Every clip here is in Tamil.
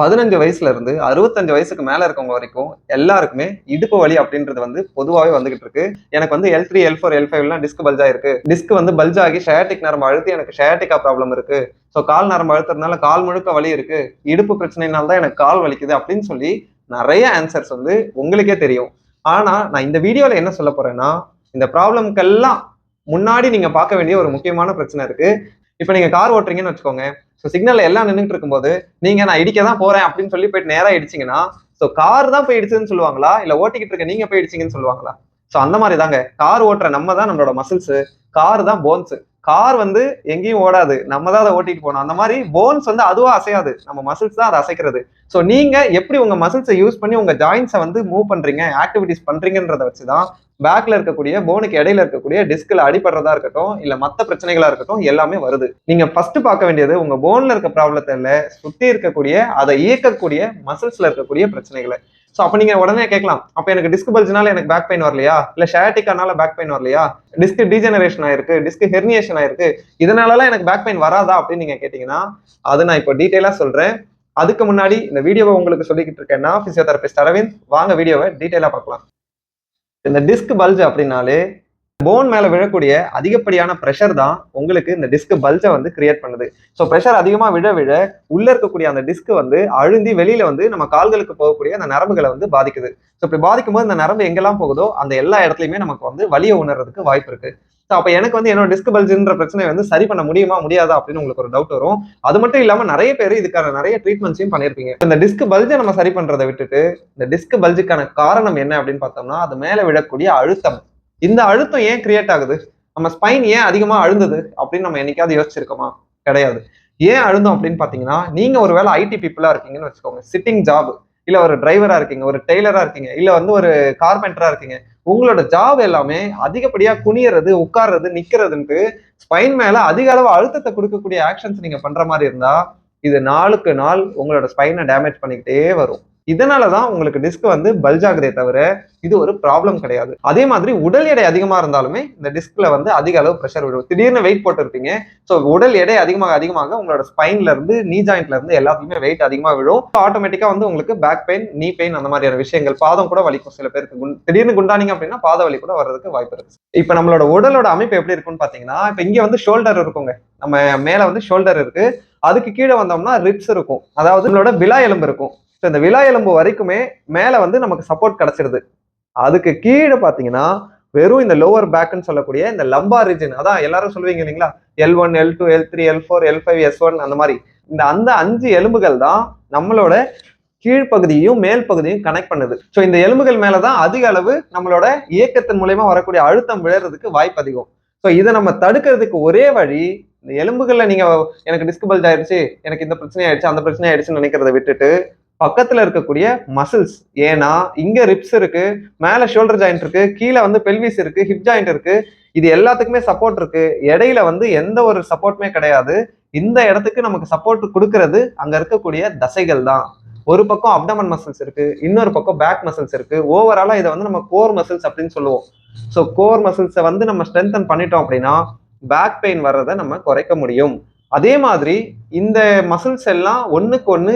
பதினஞ்சு வயசுல இருந்து அறுபத்தஞ்சு வயசுக்கு மேல இருக்கவங்க வரைக்கும் எல்லாருக்குமே இடுப்பு வலி அப்படின்றது வந்து பொதுவாகவே வந்துகிட்டு இருக்கு. எனக்கு வந்து L three L four L ஃபைவ்லாம் disc பல்ஜா இருக்கு டிஸ்க் வந்து பல்ஜ் ஆகி ஷயாட்டிக் நரம்பு அழுத்தி எனக்கு ஷேட்டிக்கா ப்ராப்ளம் இருக்கு. ஸோ கால் நரம்பு அழுத்துறதுனால கால் முழுக்க வலி இருக்கு. இடுப்பு பிரச்சனைனால தான் எனக்கு கால் வலிக்குது அப்படின்னு சொல்லி நிறைய ஆன்சர்ஸ் வந்து உங்களுக்கே தெரியும். ஆனா நான் இந்த வீடியோல என்ன சொல்ல போறேன்னா இந்த ப்ராப்ளம்க்கெல்லாம் முன்னாடி நீங்க பார்க்க வேண்டிய ஒரு முக்கியமான பிரச்சனை இருக்கு. இப்போ நீங்க கார் ஓட்டுறீங்கன்னு வச்சுக்கோங்க. ஸோ சிக்னல்ல எல்லாம் நின்றுட்டு இருக்கும்போது நீங்க நான் இடிக்க தான் போறேன் அப்படின்னு சொல்லி போயிட்டு நேரா இடிச்சிங்கன்னா ஸோ கார் தான் போய் இடிச்சதுன்னு சொல்லுவாங்களா? இல்ல ஓட்டிக்கிட்டு இருக்க நீங்க போய் இடிச்சிங்கன்னு சொல்லுவாங்களா? ஸோ அந்த மாதிரி தாங்க கார் ஓட்டுற நம்ம தான் நம்மளோட மசில்ஸ் கார் தான் போன்ஸ் கார் வந்து எங்கேயும் ஓடாது. நம்ம தான் அதை ஓட்டிட்டு போனோம் அந்த மாதிரி போன்ஸ் வந்து அதுவா அசையாது. நம்ம மசில்ஸ் தான் அதை அசைக்கிறது. ஸோ நீங்க எப்படி உங்க மசில்ஸை யூஸ் பண்ணி உங்க ஜாயின்ஸை வந்து மூவ் பண்றீங்க ஆக்டிவிட்டிஸ் பண்றீங்கன்றத வச்சு தான் பேக்ல இருக்கக்கூடிய போனுக்கு இடையில இருக்கக்கூடிய டிஸ்கில் அடிபடுறதா இருக்கட்டும் இல்ல மத்த பிரச்சனைகளா இருக்கட்டும் எல்லாமே வருது. நீங்க ஃபர்ஸ்ட் பார்க்க வேண்டியது உங்க போன்ல இருக்க ப்ராப்ளத்தை இல்ல சுத்தி இருக்கக்கூடிய அதை இயக்கக்கூடிய மசில்ஸ்ல இருக்கக்கூடிய பிரச்சனைகளை. ஸோ அப்போ நீங்கள் உடனே கேட்கலாம். அப்போ எனக்கு டிஸ்க் பல்ஜ்னால எனக்கு பேக் பெயின் வரலையா? இல்லை ஷேட்டிக்கானால பேக் பெயின் வரலையா? டிஸ்க் டீஜெனரேஷன் ஆயிருக்கு டிஸ்க் ஹெர்னியேஷன் ஆயிருக்கு. இதனாலலாம் எனக்கு பேக் பெயின் வராதா அப்படின்னு நீங்கள் கேட்டிங்கன்னா அது நான் இப்போ டீட்டெயிலாக சொல்கிறேன் அதுக்கு முன்னாடி இந்த வீடியோவை உங்களுக்கு சொல்லிக்கிட்டு இருக்கேன்னா ஃபிசியோதெரபிஸ்ட் அரவிந்த் வாங்க வீடியோவை டீட்டெயிலாக பார்க்கலாம். இந்த டிஸ்க் பல்ஜ் அப்படின்னாலே போன் மேல விழக்கூடிய அதிகப்படியான ப்ரெஷர் தான் உங்களுக்கு இந்த டிஸ்க் பல்ஜை வந்து கிரியேட் பண்ணுது. ஸோ ப்ரெஷர் அதிகமா விழ விழ உள்ள இருக்கக்கூடிய அந்த டிஸ்க் வந்து அழுந்தி வெளியில வந்து நம்ம கால்களுக்கு போகக்கூடிய அந்த நரம்புகளை வந்து பாதிக்குது. ஸோ இப்படி பாதிக்கும் போது இந்த நரம்பு எங்கெல்லாம் போகுதோ அந்த எல்லா இடத்துலையுமே நமக்கு வந்து வலியை உணர்றதுக்கு வாய்ப்பு இருக்கு. ஸோ அப்போ எனக்கு வந்து என்னோட டிஸ்க் பல்ஜுன்ற பிரச்சனை வந்து சரி பண்ண முடியுமா முடியாதா அப்படின்னு உங்களுக்கு ஒரு டவுட் வரும். அது மட்டும் இல்லாமல் நிறைய பேர் இதுக்கான நிறைய ட்ரீட்மெண்ட்ஸையும் பண்ணியிருப்பீங்க இந்த டிஸ்க் பல்ஜை நம்ம சரி பண்ணுறதை விட்டுட்டு இந்த டிஸ்க் பல்ஜுக்கான காரணம் என்ன அப்படின்னு பார்த்தோம்னா அது மேலே விழக்கூடிய அழுத்தம். இந்த அழுத்தம் ஏன் கிரியேட் ஆகுது? நம்ம ஸ்பைன் ஏன் அதிகமா அழுந்தது? அப்படின்னு நம்ம என்னைக்காவது யோசிச்சிருக்கோமா? கிடையாது. ஏன் அழுந்தோம் அப்படின்னு பாத்தீங்கன்னா நீங்க ஒருவேளை ஐடி பீப்புளா இருக்கீங்கன்னு வச்சுக்கோங்க. சிட்டிங் ஜாப் இல்ல ஒரு டிரைவரா இருக்கீங்க ஒரு டெய்லரா இருக்கீங்க இல்ல வந்து ஒரு கார்பெண்டரா இருக்கீங்க. உங்களோட ஜாப் எல்லாமே அதிகப்படியா குனியறது உட்கார்றது நிக்கிறதுன்ட்டு ஸ்பைன் மேல அதிக அளவு அழுத்தத்தை கொடுக்கக்கூடிய ஆக்ஷன்ஸ் நீங்க பண்ற மாதிரி இருந்தா இது நாளுக்கு நாள் உங்களோட ஸ்பைனை டேமேஜ் பண்ணிக்கிட்டே வரும். இதனால தான் உங்களுக்கு டிஸ்க் வந்து பல்ஜ் ஆகுதே தவிர இது ஒரு ப்ராப்ளம் கிடையாது. அதே மாதிரி உடல் எடை அதிகமாக இருந்தாலுமே இந்த டிஸ்க்ல வந்து அதிக அளவு ப்ரெஷர் விடும். திடீர்னு வெயிட் போட்டுருப்பீங்க. ஸோ உடல் எடை அதிகமாக அதிகமாக உங்களோட ஸ்பைன்ல இருந்து நீ ஜாயிண்ட்ல இருந்து எல்லாத்துக்குமே வெயிட் அதிகமாக விழும். ஆட்டோமேட்டிக்காக வந்து உங்களுக்கு பேக் பெயின் நீ பெயின் அந்த மாதிரியான விஷயங்கள் பாதம் கூட வலிக்கும் சில பேருக்கு. குண்- திடீர்னு குண்டானீங்க அப்படின்னா பாத வலி கூட வர்றதுக்கு வாய்ப்பு இருக்கு. இப்போ நம்மளோட உடலோட அமைப்பு எப்படி இருக்கும்னு பார்த்தீங்கன்னா இப்போ இங்கே வந்து ஷோல்டர் இருக்குங்க. நம்ம மேலே வந்து ஷோல்டர் இருக்கு. அதுக்கு கீழே வந்தோம்னா ரிப்ஸ் இருக்கும். அதாவது நம்மளோட விலா எலும்பு இருக்கும். ஸோ இந்த விலா எலும்பு வரைக்குமே மேலே வந்து நமக்கு சப்போர்ட் கிடைச்சிருது. அதுக்கு கீழே பார்த்தீங்கன்னா வெறும் இந்த லோவர் பேக்குன்னு சொல்லக்கூடிய இந்த லம்பா ரீஜன் அதான் எல்லாரும் சொல்லுவீங்க இல்லைங்களா? L one L two L three L four L five S one அந்த மாதிரி. இந்த அந்த அஞ்சு எலும்புகள் தான் நம்மளோட கீழ்ப்பகுதியையும் மேல் பகுதியும் கனெக்ட் பண்ணுது. ஸோ இந்த எலும்புகள் மேலே தான் அதிக அளவு நம்மளோட இயக்கத்தின் மூலயமா வரக்கூடிய அழுத்தம் விழுறதுக்கு வாய்ப்பு அதிகம். ஸோ இதை நம்ம தடுக்கிறதுக்கு ஒரே வழி இந்த எலும்புகளில் நீங்க எனக்கு டிஸ்க் பல்ஜ் ஆயிடுச்சு எனக்கு இந்த பிரச்சனை ஆயிடுச்சு அந்த பிரச்சனை ஆயிடுச்சுன்னு நினைக்கிறத விட்டுட்டு பக்கத்துல இருக்கக்கூடிய மசில்ஸ் ஏன்னா இங்க ரிப்ஸ் இருக்கு மேல ஷோல்டர் ஜாயிண்ட் இருக்கு கீழே வந்து பெல்விஸ் இருக்கு ஹிப் ஜாயிண்ட் இருக்கு இது எல்லாத்துக்குமே சப்போர்ட் இருக்கு. இடையில வந்து எந்த ஒரு சப்போர்ட்டுமே கிடையாது. இந்த இடத்துக்கு நமக்கு சப்போர்ட் கொடுக்கறது அங்க இருக்கக்கூடிய தசைகள் தான். ஒரு பக்கம் அப்டமன் மசில்ஸ் இருக்கு இன்னொரு பக்கம் பேக் மசில்ஸ் இருக்கு. ஓவராலா இதை வந்து நம்ம கோர் மசில்ஸ் அப்படின்னு சொல்லுவோம். ஸோ கோர் மசில்ஸை வந்து நம்ம ஸ்ட்ரென்தன் பண்ணிட்டோம் அப்படின்னா பேக் பெயின் வர்றதை நம்ம குறைக்க முடியும். அதே மாதிரி இந்த மசில்ஸ் எல்லாம் ஒன்றுக்கு ஒன்று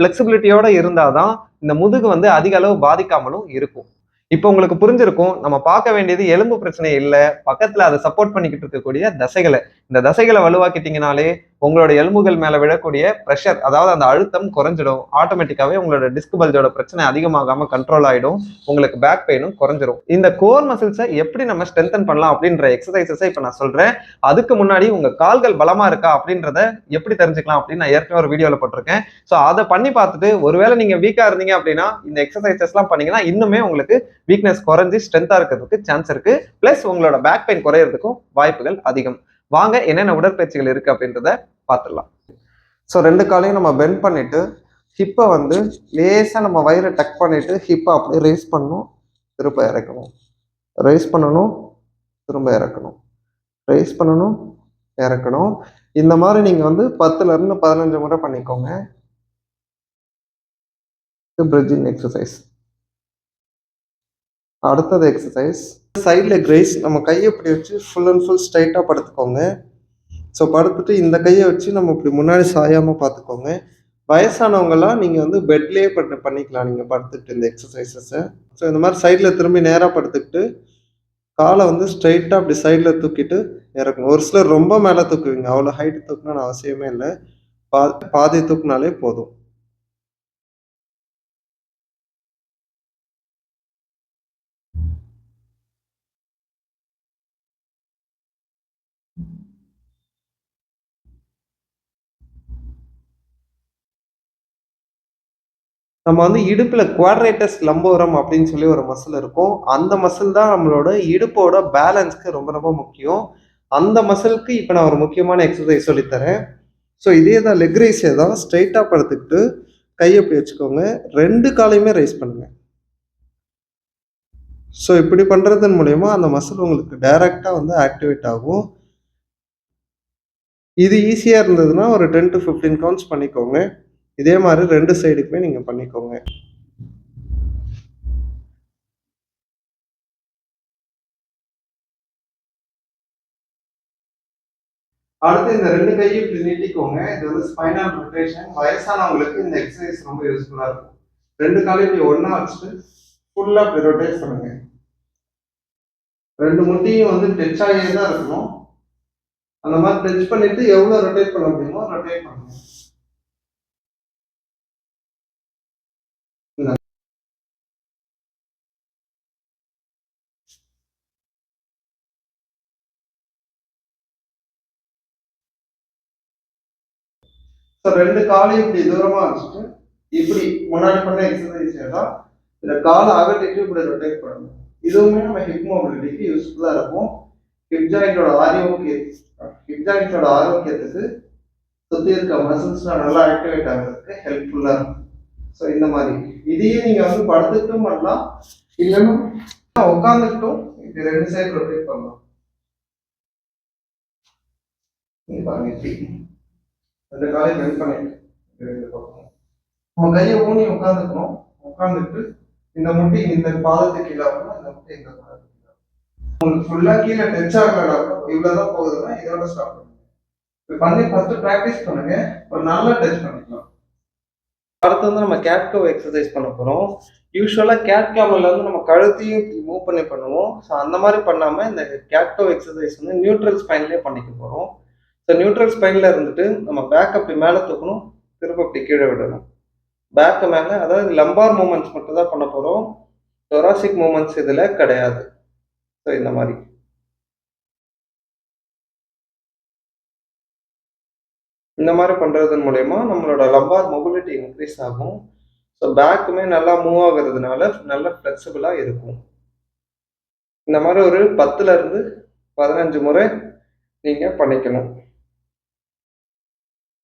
ஃப்ளெக்ஸிபிலிட்டியோடு இருந்தால் தான் இந்த முதுகு வந்து அதிக அளவு பாதிக்காமலும் இருக்கும். இப்போ உங்களுக்கு புரிஞ்சிருக்கும் நம்ம பார்க்க வேண்டியது எலும்பு பிரச்சனை இல்லை பக்கத்தில் அதை சப்போர்ட் பண்ணிக்கிட்டு இருக்கக்கூடிய தசைகளை. இந்த தசைகளை வலுவாக்கிட்டீங்கனாலே உங்களோட எலும்புகள் மேல விழக்கூடிய ப்ரெஷர் அதாவது அந்த அழுத்தம் குறைஞ்சிடும். ஆட்டோமேட்டிக்காவே உங்களோட டிஸ்க் பல்ஜோட பிரச்சனை அதிகமாகாம கண்ட்ரோல் ஆயிடும். உங்களுக்கு பேக் பெயினும் குறைஞ்சிரும். இந்த கோர் மசில்ஸை எப்படி நம்ம ஸ்ட்ரென்தன் பண்ணலாம் அப்படின்ற எக்ஸசைசஸை இப்போ நான் சொல்றேன். அதுக்கு முன்னாடி உங்க கால்கள் பலமா இருக்கா அப்படின்றத எப்படி தெரிஞ்சுக்கலாம் அப்படின்னு நான் ஏற்கனவே ஒரு வீடியோல போட்டிருக்கேன். ஸோ அதை பண்ணி பார்த்துட்டு ஒருவேளை நீங்க வீக்கா இருந்தீங்க அப்படின்னா இந்த எக்ஸசைசஸ்லாம் பண்ணீங்கன்னா இன்னுமே உங்களுக்கு வீக்னஸ் குறைஞ்சி ஸ்ட்ரென்த்தா இருக்கிறதுக்கு சான்ஸ் இருக்கு. பிளஸ் உங்களோட பேக் பெயின் குறையறதுக்கும் வாய்ப்புகள் அதிகம். வாங்க என்னென்ன உடற்பயிற்சிகள் இருக்கு அப்படின்றத பார்த்துடலாம் ஸோ ரெண்டு காலையும் நம்ம பெண்ட் பண்ணிட்டு ஹிப்பை வந்து லேசாக நம்ம வயிறை டக் பண்ணிட்டு ஹிப்பை அப்படியே ரைஸ் பண்ணணும் திரும்ப இறக்கணும். ரைஸ் பண்ணணும் திரும்ப இறக்கணும். ரைஸ் பண்ணணும் இறக்கணும். இந்த மாதிரி நீங்கள் வந்து பத்துலேருந்து பதினஞ்சு முறை பண்ணிக்கோங்க. பிரிட்ஜிங் எக்ஸசைஸ் அடுத்தது எக்ஸசைஸ் சைடில் கிரேஸ் நம்ம கையை இப்படி வச்சு ஃபுல் அண்ட் ஃபுல் ஸ்ட்ரைட்டாக படுத்துக்கோங்க. ஸோ படுத்துட்டு இந்த கையை வச்சு நம்ம இப்படி முன்னாடி சாயாமல் பார்த்துக்கோங்க. வயசானவங்கலாம் நீங்கள் வந்து பெட்லேயே பண்ண பண்ணிக்கலாம். நீங்கள் படுத்துட்டு இந்த எக்ஸசைசஸை ஸோ இந்த மாதிரி சைடில் திரும்பி நேராக படுத்துக்கிட்டு காலை வந்து ஸ்ட்ரைட்டாக அப்படி சைடில் தூக்கிட்டு இறக்கணும். ஒரு சிலர் ரொம்ப மேலே தூக்குவீங்க. அவ்வளோ ஹைட் தூக்கணும்னு அவசியமே இல்லை. பா பாதி தூக்குனாலே போதும். நம்ம வந்து இடுப்பில் குவாட்ரேட்டஸ் லம்போரம் அப்படின்னு சொல்லி ஒரு மசில் இருக்கும். அந்த மசில் தான் நம்மளோட இடுப்போட பேலன்ஸ்க்கு ரொம்ப ரொம்ப முக்கியம். அந்த மசிலுக்கு இப்போ நான் ஒரு முக்கியமான எக்ஸசைஸ் சொல்லித்தரேன். ஸோ இதே தான் லெக் ரைஸே தான் ஸ்ட்ரைட்டாக படுத்துக்கிட்டு கையை இப்படி வச்சுக்கோங்க. ரெண்டு காலையுமே ரைஸ் பண்ணுங்கள் ஸோ இப்படி பண்ணுறதன் மூலயமா அந்த மசில் உங்களுக்கு டைரெக்டாக வந்து ஆக்டிவேட் ஆகும். இது ஈஸியாக இருந்ததுன்னா ஒரு டென் டு ஃபிஃப்டீன் கவுண்ட்ஸ் பண்ணிக்கோங்க. இதே மாதிரி ரெண்டு சைடுக்குமே நீங்கள் பண்ணிக்கோங்க. அடுத்து இந்த ரெண்டு கையும் இப்படி நீட்டிக்கோங்க. இது வந்து ஸ்பைனல் ரொட்டேஷன் வயசானவங்களுக்கு இந்த எக்ஸசைஸ் ரொம்ப யூஸ்ஃபுல்லாக இருக்கும். ரெண்டு காலையும் இப்படி ஒன்றா வச்சுட்டு ஃபுல்லாக இப்படி ரொட்டேட் பண்ணுங்க. ரெண்டு முட்டியும் வந்து டச் ஆகியே தான் இருக்கணும். அந்த மாதிரி டச் பண்ணிட்டு எவ்வளோ ரொட்டேட் பண்ண முடியுமோ ரொட்டேட் பண்ணுங்க. ஸோ ரெண்டு காலையும் இப்படி தூரமா வச்சுட்டு இப்படி முன்னாடி பண்ண எக்ஸசைஸ் தான் இந்த காலை அகட்டிட்டு இப்படி ரொட்டேட் பண்ணணும். இதுவுமே நம்ம ஹிப் மொபிலிட்டிக்கு யூஸ்ஃபுல்லாக இருக்கும். ஹிப் ஜாயிண்டோட ஆரோக்கிய ஹிப் ஜாயிண்டோட ஆரோக்கியத்துக்கு சுற்றி இருக்க மசில்ஸ்லாம் நல்லா ஆக்டிவேட் ஆகிறதுக்கு ஹெல்ப்ஃபுல்லாக இருக்கும். ஸோ இந்த மாதிரி. இதையும் நீங்கள் வந்து படுத்துட்டும் பண்ணலாம். இல்லைன்னா உட்காந்துக்கிட்டும் இப்படி ரெண்டு சைடு ரொட்டேட் பண்ணலாம். பாருங்க. ரெண்டு காலையும் பெண்ட் பண்ணிட்டு ரெண்டு பக்கம். நம்ம கையை ஊனி உட்காந்துக்கணும் உட்காந்துட்டு இந்த முட்டி இந்த பாதத்துக்கு கீழே வரணும் இந்த முட்டி இந்த பாதத்துக்கு கீழே உங்களுக்கு ஃபுல்லா கீழே டச் ஆகலனா கூட இவ்வளவுதான் போகுதுன்னா இதோட ஸ்டாப் பண்ணுங்க. இது பண்ணி ஃபர்ஸ்ட் ப்ராக்டிஸ் பண்ணுங்க. ஒரு நல்லா டச் பண்ணிக்கலாம். அடுத்து வந்து நம்ம கேட்கோ எக்ஸசைஸ் பண்ண போறோம். யூஸ்வலாக கேட் கேமல்ல வந்து நம்ம கழுத்தையும் மூவ் பண்ணி பண்ணுவோம். ஸோ அந்த மாதிரி பண்ணாமல் இந்த கேட்கோ எக்ஸசைஸ் வந்து நியூட்ரல் ஸ்பைன்லேயே பண்ணிக்க போகிறோம் ஸோ நியூட்ரல் ஸ்பைனில் இருந்துட்டு நம்ம பேக் அப்படி மேலே தூக்கணும் திரும்ப அப்படி கீழே விடணும். பேக்கு மேலே அதாவது லம்பார் மூமெண்ட்ஸ் மட்டும் தான் பண்ண போகிறோம் தொராசிக் மூமெண்ட்ஸ் இதில் கிடையாது. ஸோ இந்த மாதிரி. இந்த மாதிரி பண்ணுறதன் மூலயமா நம்மளோட லம்பார் மொபிலிட்டி இன்க்ரீஸ் ஆகும். ஸோ பேக்குமே நல்லா மூவ் ஆகுறதுனால நல்லா ஃப்ளெக்சிபிளாக இருக்கும். இந்த மாதிரி ஒரு பத்துலேருந்து பதினஞ்சு முறை நீங்கள் பண்ணிக்கணும்.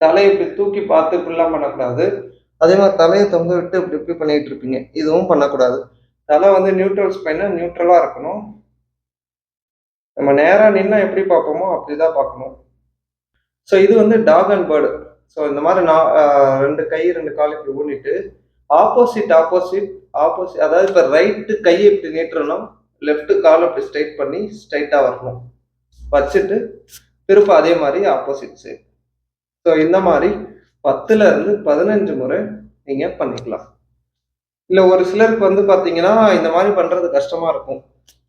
தலையை இப்படி தூக்கி பார்த்து இப்படிலாம் பண்ணக்கூடாது. அதே மாதிரி தலையை தொங்க விட்டு இப்படி இப்படி பண்ணிட்டு இருப்பீங்க. இதுவும் பண்ணக்கூடாது. தலை வந்து நியூட்ரல் ஸ்பைனா நியூட்ரலா இருக்கணும். நம்ம நேராக நின்னா எப்படி பார்ப்போமோ அப்படிதான் பார்க்கணும். ஸோ இது வந்து டாக் அண்ட் பேர்டு ஸோ இந்த மாதிரி நான் ரெண்டு கை ரெண்டு கால் இப்படி ஊனிட்டு ஆப்போசிட் ஆப்போசிட் ஆப்போசிட் அதாவது இப்போ ரைட்டு கையை இப்படி நீட்டுறணும் லெஃப்ட்டு கால் இப்படி ஸ்ட்ரைட் பண்ணி ஸ்ட்ரைட்டாக வரணும். வச்சுட்டு திரும்ப அதே மாதிரி ஆப்போசிட் சைடு ஸோ இந்த மாதிரி பத்துல இருந்து பதினஞ்சு முறை நீங்க பண்ணிக்கலாம். இல்ல ஒரு சிலருக்கு வந்து பாத்தீங்கன்னா இந்த மாதிரி பண்றது கஷ்டமா இருக்கும்.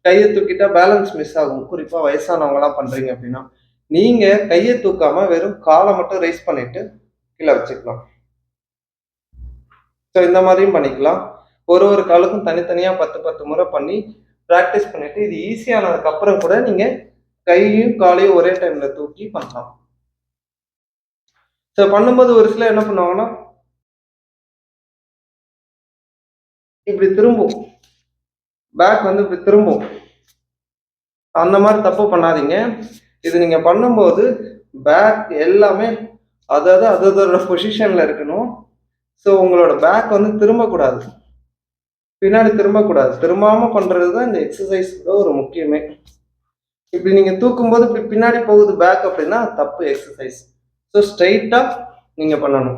கையை தூக்கிட்டா பேலன்ஸ் மிஸ் ஆகும். குறிப்பா வயசானவங்க எல்லாம் பண்றீங்க அப்படின்னா நீங்க கையை தூக்காம வெறும் காலை மட்டும் ரைஸ் பண்ணிட்டு கீழே வச்சுக்கலாம். ஸோ இந்த மாதிரியும் பண்ணிக்கலாம். ஒரு ஒரு காலுக்கும் தனித்தனியா பத்து பத்து முறை பண்ணி ப்ராக்டிஸ் பண்ணிட்டு இது ஈஸியானதுக்கு அப்புறம் கூட நீங்க கையையும் காலையும் ஒரே டைம்ல தூக்கி பண்ணலாம். ஸோ பண்ணும்போது ஒரு சிலர் என்ன பண்ணுவாங்கன்னா இப்படி திரும்பும். பேக் வந்து இப்படி திரும்பும். அந்த மாதிரி தப்பு பண்ணாதீங்க. இது நீங்கள் பண்ணும்போது பேக் எல்லாமே அதாவது அதோட பொசிஷனில் இருக்கணும். ஸோ உங்களோட பேக் வந்து திரும்பக்கூடாது. பின்னாடி திரும்பக்கூடாது. திரும்பாமல் பண்ணுறது தான் இந்த எக்ஸசைஸ் ஒரு முக்கியமே. இப்படி நீங்கள் தூக்கும்போது இப்படி பின்னாடி போகுது பேக் அப்படின்னா தப்பு எக்ஸசைஸ் ஸோ ஸ்ட்ரைட்டாக நீங்கள் பண்ணணும்.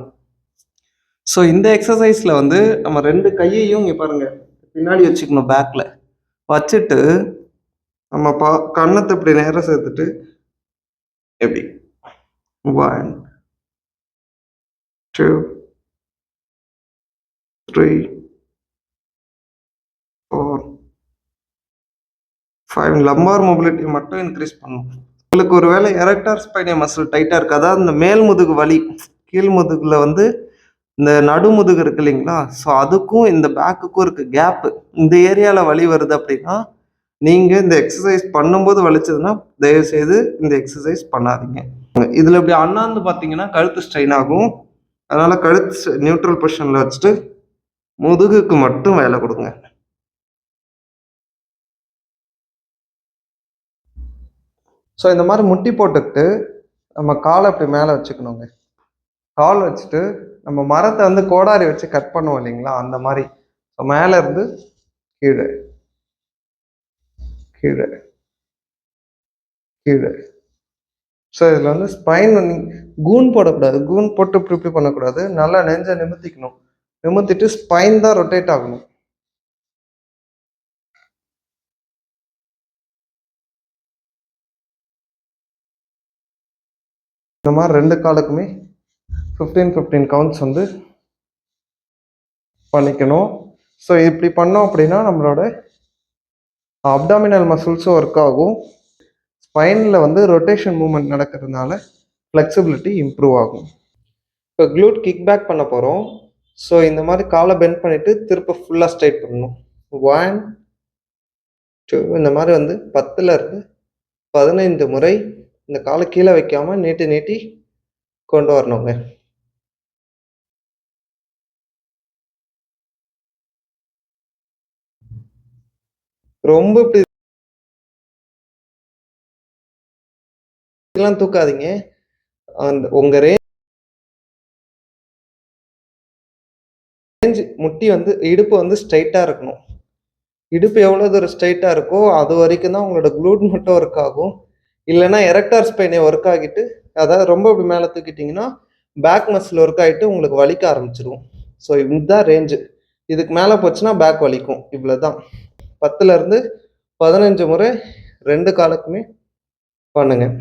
ஸோ இந்த எக்ஸசைஸில் வந்து நம்ம ரெண்டு கையையும் இங்கே பாருங்கள் பின்னாடி வச்சுக்கணும் பேக்கில் வச்சுட்டு நம்ம பா கண்ணத்தை இப்படி நேராக சேர்த்துட்டு எப்படி? One two three four five lumbar mobility மட்டும் இன்க்ரீஸ் பண்ணும் உங்களுக்கு ஒருவேளை எரக்டார் ஸ்பைனிய மசில் டைட்டாக இருக்கு அதாவது இந்த மேல் முதுகு வலி கீழ் முதுகில் வந்து இந்த நடுமுதுகு இருக்கு இல்லைங்களா? ஸோ அதுக்கும் இந்த பேக்குக்கும் இருக்க கேப்பு இந்த ஏரியாவில் வலி வருது அப்படின்னா நீங்கள் இந்த எக்ஸசைஸ் பண்ணும்போது வலிச்சதுன்னா தயவு செய்து இந்த எக்ஸசைஸ் பண்ணாதீங்க. இதில் இப்படி அண்ணாந்து பார்த்தீங்கன்னா கழுத்து ஸ்ட்ரெயின் ஆகும். அதனால் கழுத்து நியூட்ரல் பொசிஷனில் வச்சுட்டு முதுகுக்கு மட்டும் வேலை கொடுங்க. ஸோ இந்த மாதிரி முட்டி போட்டுக்கிட்டு நம்ம காலை அப்படி மேலே வச்சுக்கணுங்க. கால் வச்சுட்டு நம்ம மரத்தை வந்து கோடாரி வச்சு கட் பண்ணுவோம் இல்லைங்களா? அந்த மாதிரி. ஸோ மேலே இருந்து கீழே. கீழே. கீழே. ஸோ இதில் வந்து ஸ்பைன் கூன் போடக்கூடாது. கூன் போட்டு இப்படி இப்படி பண்ணக்கூடாது. நல்லா நெஞ்சை நிமித்திக்கணும். நிமித்திட்டு ஸ்பைன் தான் ரொட்டேட் ஆகணும். இந்த மாதிரி ரெண்டு காலுக்குமே ஃபிஃப்டீன் ஃபிஃப்டீன் கவுண்ட்ஸ் வந்து பண்ணிக்கணும். ஸோ இப்படி பண்ணோம் அப்படின்னா நம்மளோட அப்டாமினல் மசில்ஸும் ஒர்க் ஆகும். ஸ்பைனில் வந்து ரொட்டேஷன் மூமெண்ட் நடக்கிறதுனால ஃப்ளெக்சிபிலிட்டி இம்ப்ரூவ் ஆகும். இப்போ க்ளூட் கிக் பேக் பண்ண போகிறோம் ஸோ இந்த மாதிரி காலை பெண்ட் பண்ணிவிட்டு திருப்ப ஃபுல்லாக ஸ்ட்ரைட் பண்ணணும். ஒன் டூ இந்த மாதிரி வந்து பத்தில் இருந்து பதினைந்து முறை இந்த காலை கீழே வைக்காம நீட்டி நீட்டி கொண்டு வரணுங்க. ரொம்ப இப்படி இதெல்லாம் தூக்காதீங்க. அந்த உங்க ரேஞ்ச் முட்டி வந்து இடுப்பு வந்து ஸ்ட்ரைட்டா இருக்கணும். இடுப்பு எவ்வளோ தூரம் ஸ்ட்ரைட்டா இருக்கோ அது வரைக்கும் தான் உங்களோட க்ளூட் மட்டும் ஒர்க் ஆகும். இல்லைன்னா எரக்டார் ஸ்பைனே ஒர்க் ஆகிட்டு அதாவது ரொம்ப இப்படி மேலே தூக்கிட்டிங்கன்னா பேக் மசில் ஒர்க் ஆகிட்டு உங்களுக்கு வலிக்க ஆரம்பிச்சிருவோம் ஸோ இதுதான் ரேஞ்சு இதுக்கு மேலே போச்சுன்னா பேக் வலிக்கும். இவ்வளோ தான் பத்துலேருந்து பதினஞ்சு முறை ரெண்டு காலுக்குமே பண்ணுங்கள்